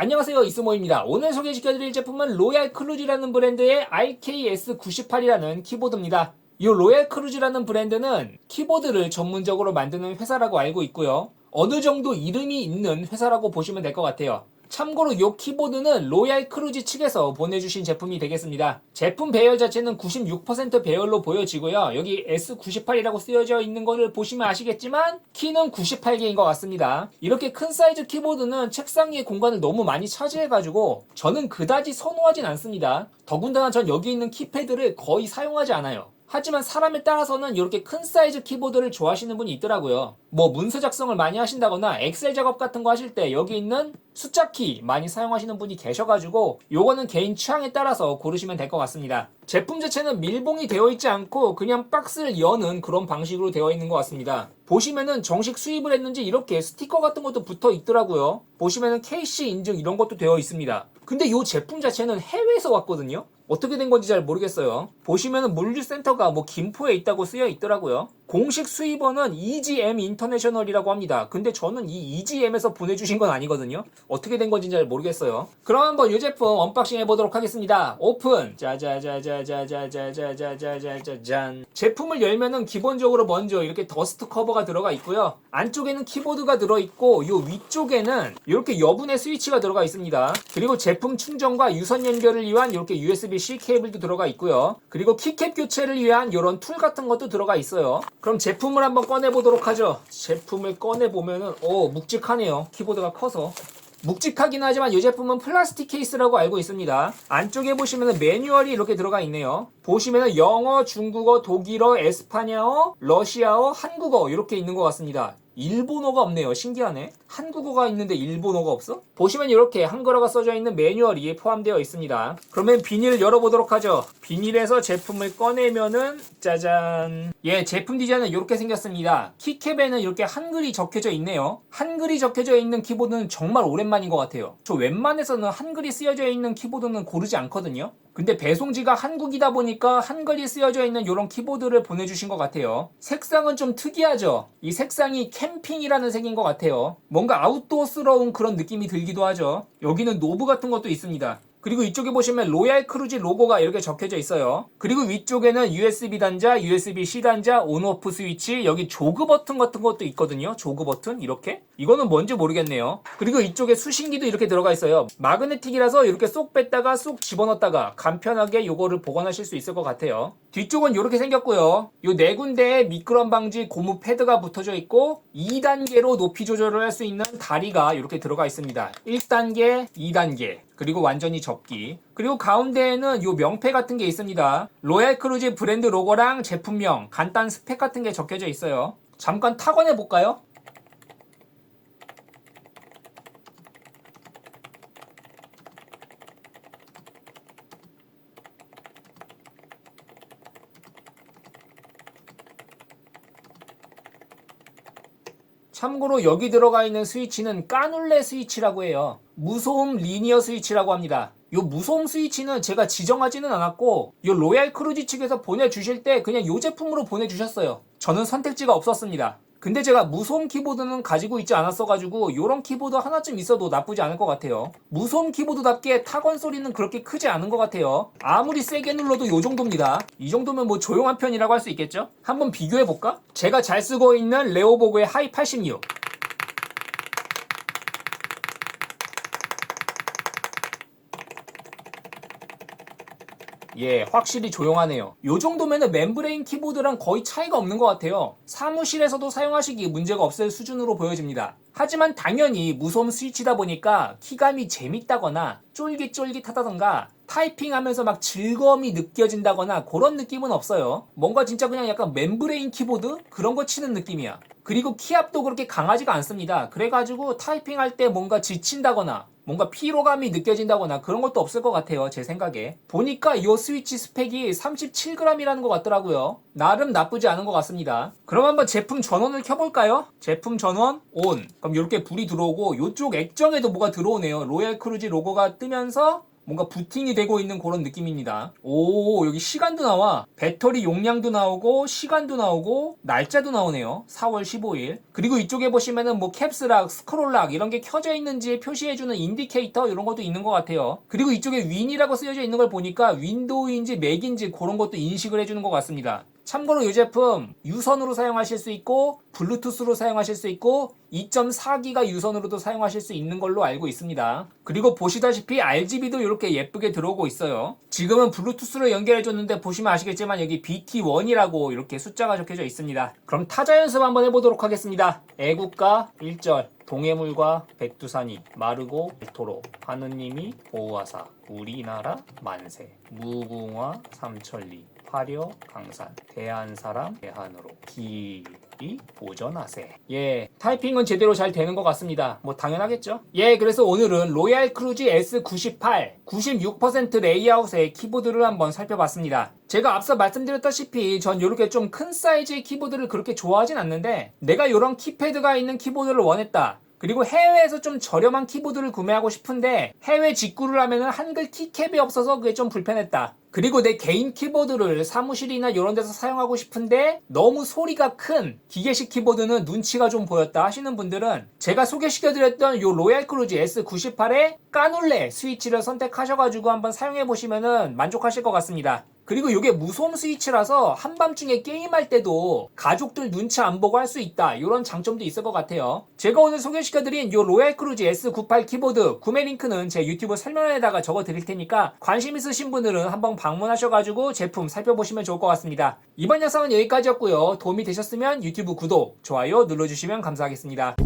안녕하세요 이스모입니다. 오늘 소개시켜드릴 제품은 로얄 크루즈라는 브랜드의 RKS98이라는 키보드입니다. 이 로얄 크루즈라는 브랜드는 키보드를 전문적으로 만드는 회사라고 알고 있고요. 어느 정도 이름이 있는 회사라고 보시면 될 것 같아요. 참고로 이 키보드는 로얄 크루즈 측에서 보내주신 제품이 되겠습니다. 제품 배열 자체는 96% 배열로 보여지고요. 여기 S98이라고 쓰여져 있는 거를 보시면 아시겠지만 키는 98개인 것 같습니다. 이렇게 큰 사이즈 키보드는 책상 위에 공간을 너무 많이 차지해가지고 저는 그다지 선호하진 않습니다. 더군다나 전 여기 있는 키패드를 거의 사용하지 않아요. 하지만 사람에 따라서는 이렇게 큰 사이즈 키보드를 좋아하시는 분이 있더라고요. 뭐 문서 작성을 많이 하신다거나 엑셀 작업 같은 거 하실 때 여기 있는 숫자 키 많이 사용하시는 분이 계셔가지고 요거는 개인 취향에 따라서 고르시면 될 것 같습니다. 제품 자체는 밀봉이 되어 있지 않고 그냥 박스를 여는 그런 방식으로 되어 있는 것 같습니다. 보시면은 정식 수입을 했는지 이렇게 스티커 같은 것도 붙어 있더라고요. 보시면은 KC 인증 이런 것도 되어 있습니다. 근데 이 제품 자체는 해외에서 왔거든요. 어떻게 된 건지 잘 모르겠어요. 보시면은 물류센터가 뭐 김포에 있다고 쓰여 있더라고요. 공식 수입원은 EGM 인터내셔널이라고 합니다. 근데 저는 이 EGM에서 보내주신 건 아니거든요. 어떻게 된 건지 잘 모르겠어요. 그럼 한번 이 제품 언박싱 해보도록 하겠습니다. 오픈! 짜자자자자자자자자자자자잔. 제품을 열면은 기본적으로 먼저 이렇게 더스트 커버가 들어가 있고요. 안쪽에는 키보드가 들어있고 이 위쪽에는 이렇게 여분의 스위치가 들어가 있습니다. 그리고 제품 충전과 유선 연결을 위한 이렇게 USB-C 케이블도 들어가 있고요. 그리고 키캡 교체를 위한 이런 툴 같은 것도 들어가 있어요. 그럼 제품을 한번 꺼내 보도록 하죠. 제품을 꺼내 보면은, 오, 묵직하네요. 키보드가 커서. 묵직하긴 하지만 이 제품은 플라스틱 케이스라고 알고 있습니다. 안쪽에 보시면 매뉴얼이 이렇게 들어가 있네요. 보시면 영어, 중국어, 독일어, 에스파냐어, 러시아어, 한국어 이렇게 있는 것 같습니다. 일본어가 없네요. 신기하네. 한국어가 있는데 일본어가 없어? 보시면 이렇게 한글어가 써져 있는 매뉴얼이 포함되어 있습니다. 그러면 비닐을 열어보도록 하죠. 비닐에서 제품을 꺼내면은 짜잔. 예, 제품 디자인은 이렇게 생겼습니다. 키캡에는 이렇게 한글이 적혀져 있네요. 한글이 적혀져 있는 키보드는 정말 오랜만인 것 같아요. 저 웬만해서는 한글이 쓰여져 있는 키보드는 고르지 않거든요. 근데 배송지가 한국이다 보니까 한글이 쓰여져 있는 이런 키보드를 보내주신 것 같아요. 색상은 좀 특이하죠? 이 색상이 캠핑이라는 색인 것 같아요. 뭔가 아웃도어스러운 그런 느낌이 들기도 하죠. 여기는 노브 같은 것도 있습니다. 그리고 이쪽에 보시면 로얄 크루즈 로고가 이렇게 적혀져 있어요. 그리고 위쪽에는 USB 단자, USB-C 단자, 온오프 스위치, 여기 조그 버튼 같은 것도 있거든요. 조그 버튼 이렇게. 이거는 뭔지 모르겠네요. 그리고 이쪽에 수신기도 이렇게 들어가 있어요. 마그네틱이라서 이렇게 쏙 뺐다가 쏙 집어넣었다가 간편하게 요거를 보관하실 수 있을 것 같아요. 뒤쪽은 이렇게 생겼고요. 요네 군데에 미끄럼 방지 고무 패드가 붙어져 있고 2단계로 높이 조절을 할 수 있는 다리가 이렇게 들어가 있습니다. 1단계, 2단계. 그리고 완전히 접기. 그리고 가운데에는 요 명패 같은 게 있습니다. 로얄 크루즈 브랜드 로고랑 제품명, 간단 스펙 같은 게 적혀져 있어요. 잠깐 타건해 볼까요? 참고로 여기 들어가 있는 스위치는 까눌레 스위치라고 해요. 무소음 리니어 스위치라고 합니다. 요 무소음 스위치는 제가 지정하지는 않았고 요 로얄 크루즈 측에서 보내주실 때 그냥 요 제품으로 보내주셨어요. 저는 선택지가 없었습니다. 근데 제가 무소음 키보드는 가지고 있지 않았어가지고 요런 키보드 하나쯤 있어도 나쁘지 않을 것 같아요. 무소음 키보드답게 타건 소리는 그렇게 크지 않은 것 같아요. 아무리 세게 눌러도 요 정도입니다. 이 정도면 뭐 조용한 편이라고 할 수 있겠죠? 한번 비교해볼까? 제가 잘 쓰고 있는 레오보그의 하이 86. 예, 확실히 조용하네요. 요 정도면은 멤브레인 키보드랑 거의 차이가 없는 것 같아요. 사무실에서도 사용하시기 문제가 없을 수준으로 보여집니다. 하지만 당연히 무소음 스위치다 보니까 키감이 재밌다거나 쫄깃쫄깃하다던가 타이핑하면서 막 즐거움이 느껴진다거나 그런 느낌은 없어요. 뭔가 진짜 그냥 약간 멤브레인 키보드 그런 거 치는 느낌이야. 그리고 키압도 그렇게 강하지가 않습니다. 그래가지고 타이핑할 때 뭔가 지친다거나 뭔가 피로감이 느껴진다거나 그런 것도 없을 것 같아요. 제 생각에. 보니까 이 스위치 스펙이 37g이라는 것 같더라고요. 나름 나쁘지 않은 것 같습니다. 그럼 한번 제품 전원을 켜볼까요? 제품 전원 온. 그럼 이렇게 불이 들어오고 이쪽 액정에도 뭐가 들어오네요. 로얄 크루즈 로고가 뜨면서 뭔가 부팅이 되고 있는 그런 느낌입니다. 오, 여기 시간도 나와. 배터리 용량도 나오고, 시간도 나오고, 날짜도 나오네요. 4월 15일. 그리고 이쪽에 보시면은 뭐 캡스락, 스크롤락 이런 게 켜져 있는지 표시해주는 인디케이터 이런 것도 있는 것 같아요. 그리고 이쪽에 윈이라고 쓰여져 있는 걸 보니까 윈도우인지 맥인지 그런 것도 인식을 해주는 것 같습니다. 참고로 이 제품 유선으로 사용하실 수 있고 블루투스로 사용하실 수 있고 2.4기가 유선으로도 사용하실 수 있는 걸로 알고 있습니다. 그리고 보시다시피 RGB도 이렇게 예쁘게 들어오고 있어요. 지금은 블루투스로 연결해 줬는데 보시면 아시겠지만 여기 BT1이라고 이렇게 숫자가 적혀져 있습니다. 그럼 타자 연습 한번 해보도록 하겠습니다. 애국가 1절 동해물과 백두산이 마르고 토로 하느님이 보호하사 우리나라 만세 무궁화 삼천리 화려 강산 대한 사람 대한으로 길이 보전하세. 예 타이핑은 제대로 잘 되는 것 같습니다. 뭐 당연하겠죠? 예 그래서 오늘은 로얄 크루즈 S98 96% 레이아웃의 키보드를 한번 살펴봤습니다. 제가 앞서 말씀드렸다시피 전 이렇게 좀 큰 사이즈의 키보드를 그렇게 좋아하진 않는데 내가 이런 키패드가 있는 키보드를 원했다 그리고 해외에서 좀 저렴한 키보드를 구매하고 싶은데 해외 직구를 하면은 한글 키캡이 없어서 그게 좀 불편했다. 그리고 내 개인 키보드를 사무실이나 이런 데서 사용하고 싶은데 너무 소리가 큰 기계식 키보드는 눈치가 좀 보였다 하시는 분들은 제가 소개시켜드렸던 요 로얄 크루즈 S98의 까눌레 스위치를 선택하셔가지고 한번 사용해 보시면은 만족하실 것 같습니다. 그리고 이게 무소음 스위치라서 한밤중에 게임할 때도 가족들 눈치 안 보고 할 수 있다. 이런 장점도 있을 것 같아요. 제가 오늘 소개시켜드린 이 로얄 크루즈 S98 키보드 구매 링크는 제 유튜브 설명란에다가 적어 드릴 테니까 관심 있으신 분들은 한번 방문하셔가지고 제품 살펴보시면 좋을 것 같습니다. 이번 영상은 여기까지였고요. 도움이 되셨으면 유튜브 구독, 좋아요 눌러주시면 감사하겠습니다.